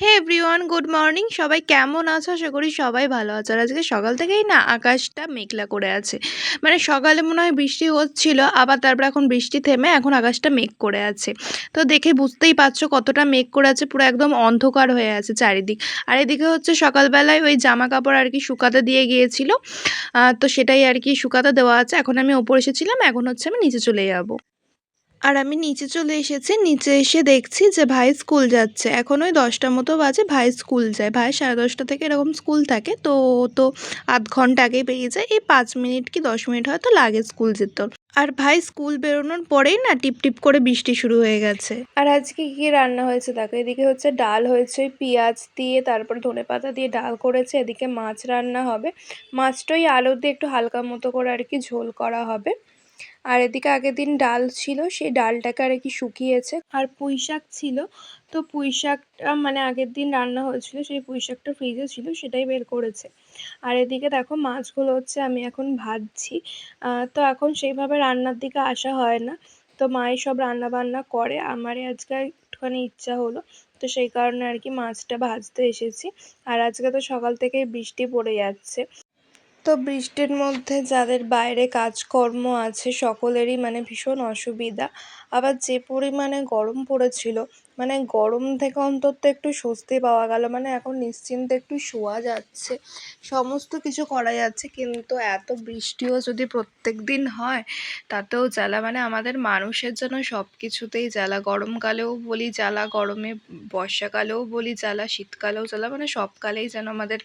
হে everyone good morning সবাই কেমন আছো? আশা করি সবাই ভালো আছো। আর আজকে সকাল থেকেই না আকাশটা মেঘলা করে আছে। মানে সকালে মনে হয় বৃষ্টি হচ্ছিল, আবার তারপর এখন বৃষ্টি থেমে এখন আকাশটা মেঘ করে আছে। তো দেখে বুঝতেই পারছ কতটা মেঘ করে আছে, পুরো একদম অন্ধকার হয়ে আছে চারিদিক। আর এদিকে হচ্ছে সকালবেলায় ওই জামা কাপড় আর কি শুকাতে দিয়ে গিয়েছিল। তো সেটাই আর কি শুকাতে দেওয়া আছে। এখন আমি ওপর এসেছিলাম, এখন হচ্ছে আমি নিচে চলে যাব। আর আমি নিচে চলে এসেছি, নিচে এসে দেখছি যে ভাই স্কুল যাচ্ছে। এখন ওই দশটার মতো বাজে, ভাই স্কুল যায়। ভাই সাড়ে দশটা থেকে এরকম স্কুল থাকে, তো তো আধ ঘণ্টা আগেই বেরিয়ে যায়। এই পাঁচ মিনিট কি দশ মিনিট হয়তো লাগে স্কুল যেতে। আর ভাই স্কুল বেরোনোর পরেই না টিপ টিপ করে বৃষ্টি শুরু হয়ে গেছে। আর আজকে কি রান্না হয়েছে দেখো? এদিকে হচ্ছে ডাল হয়েছে, পেঁয়াজ দিয়ে, তারপর ধনে পাতা দিয়ে ডাল করেছে। এদিকে মাছ রান্না হবে। মাছটাই আলু দিয়ে একটু হালকা মতো করে আর কি ঝোল করা হবে। আর এদিকে আগের দিন ডাল ছিল, সেই ডালটাকে আর কি শুকিয়েছে। আর পুঁই শাক ছিল, তো পুঁই শাকটা মানে আগের দিন রান্না হয়েছিল, সেই পুঁই শাকটা ফ্রিজে ছিল, সেটাই বের করেছে। আর এদিকে দেখো মাছগুলো হচ্ছে আমি এখন ভাজছি তো এখন সেইভাবে রান্নার দিকে আসা হয় না। তো মাই সব রান্না বান্না করে, আমারই আজকে একটুখানি ইচ্ছা হলো, তো সেই কারণে আর কি মাছটা ভাজতে এসেছি। আর আজকে তো সকাল থেকে বৃষ্টি পড়ে যাচ্ছে। তো বৃষ্টির মধ্যে যাদের বাইরে কাজকর্ম আছে, সকলেরই মানে ভীষণ অসুবিধা। আবার যে পরিমাণে গরম পড়েছিল মানে গরম থেকে অন্তত একটু স্বস্তি পাওয়া গেল। মানে এখন নিশ্চিন্তে একটু শোয়া যাচ্ছে। সমস্ত কিছু করা যাচ্ছে, কিন্তু এত বৃষ্টিও যদি প্রত্যেক দিন হয়, তাতেও জ্বালা। মানে আমাদের মানুষের জন্য সব কিছুতেই জ্বালা। গরমকালেও বলি জ্বালা, গরমে বর্ষাকালেও বলি জ্বালা, শীতকালেও জ্বালা। মানে সব কালেই যেন আমাদের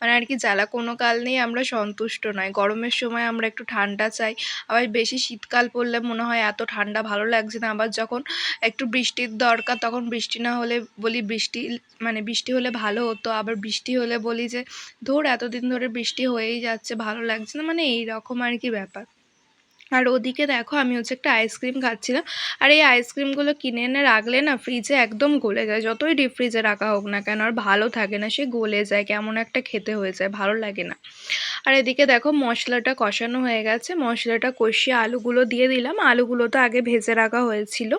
মানে আর কি জ্বালা কোনো কাল নেই, আমরা সন্তুষ্ট নয়। গরমের সময় আমরা একটু ঠান্ডা চাই। আবার বেশি শীতকাল পড়লে মনে হয় এত ঠান্ডা ভালো লাগছে না। আবার যখন একটু বৃষ্টির দরকার, তখন বৃষ্টি না হলে বলি বৃষ্টি মানে বৃষ্টি হলে ভালো হতো, আবার বৃষ্টি হলে বলি যে, ধর এতদিন ধরে বৃষ্টি হয়েই যাচ্ছে, ভালো লাগছে না মানে এই রকম আর কি ব্যাপার। আর ওদিকে দেখো আমি হচ্ছে একটা আইসক্রিম খাচ্ছিলাম, আর এই আইসক্রিমগুলো কিনে এনে রাখলে না ফ্রিজে একদম গলে যায়, যতই ডিপ ফ্রিজে রাখা হোক না কেন, আর ভালো থাকে না, সে গলে যায়, কেমন একটা খেতে হয়ে যায়, ভালো লাগে না। আর এদিকে দেখো মশলাটা কষানো হয়ে গেছে। মশলাটা কষিয়ে আলুগুলো দিয়ে দিলাম। আলুগুলো তো আগে ভেজে রাখা হয়েছিল।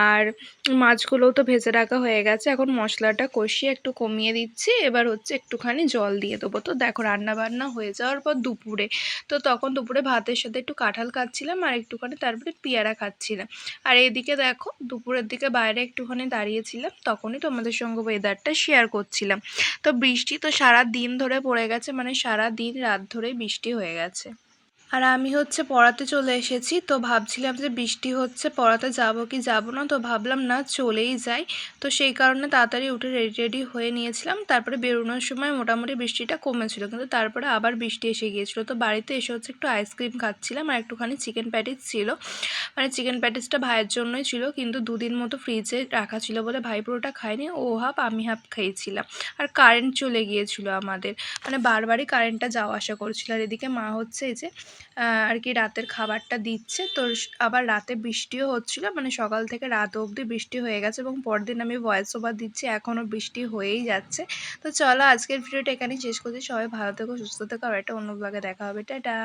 আর মাছগুলোও তো ভেজে রাখা হয়ে গেছে। এখন মশলাটা কষিয়ে একটু কমিয়ে দিচ্ছি। এবার হচ্ছে একটুখানি জল দিয়ে দেবো। তো দেখো রান্না বান্না হয়ে যাওয়ার পর দুপুরে। তো তখন দুপুরে ভাতের সাথে একটু কাঁঠাল খাচ্ছিলাম আর একটুখানি তারপরে পেয়ারা খাচ্ছিলাম। আর এদিকে দেখো দুপুরের দিকে বাইরে একটুখানি দাঁড়িয়েছিলাম। তখনই তোমাদের সঙ্গে ওয়েদারটা শেয়ার করছিলাম। তো বৃষ্টি তো সারা দিন ধরে পড়ে গেছে। মানে সারা দিন রাত ধরেই বৃষ্টি হয়ে গেছে। আর আমি হচ্ছে পড়াতে চলে এসেছি, তো ভাবছিলাম যে বৃষ্টি হচ্ছে, পড়াতে যাব কি যাব না, তো ভাবলাম না চলেই যাই। তো সেই কারণে তাড়াতাড়ি উঠে রেডি রেডি হয়ে নিয়েছিলাম। তারপরে বেরোনোর সময় মোটামুটি বৃষ্টিটা কমেছিল, কিন্তু তারপরে আবার বৃষ্টি এসে গিয়েছিল। তো বাড়িতে এসে হচ্ছে একটু আইসক্রিম খাচ্ছিলাম আর একটুখানি চিকেন প্যাটিস ছিল। মানে চিকেন প্যাটিসটা ভাইয়ের জন্যই ছিল, কিন্তু দুদিন মতো ফ্রিজে রাখা ছিল বলে ভাই পুরোটা খায়নি, ও হাফ, আমি হাফ খেয়েছিলাম। আর কারেন্ট চলে গিয়েছিল আমাদের। মানে বারবারই কারেন্টটা যাওয়া আসা করছিল। আর এদিকে মা হচ্ছে এই যে আর কি রাতের খাবারটা দিচ্ছে। তো আবার রাতে বৃষ্টিও হচ্ছিল। মানে সকাল থেকে রাত অবধি বৃষ্টি হয়ে গেছে এবং পরদিন আমি ভয়েস ওভার দিচ্ছি। এখনও বৃষ্টি হয়েই যাচ্ছে। তো চলো আজকের ভিডিওটা এখানেই শেষ করছি। সবাই ভালো থেকো, সুস্থ থেকো। আর একটা অন্য ব্লগে দেখা হবে। টাটা!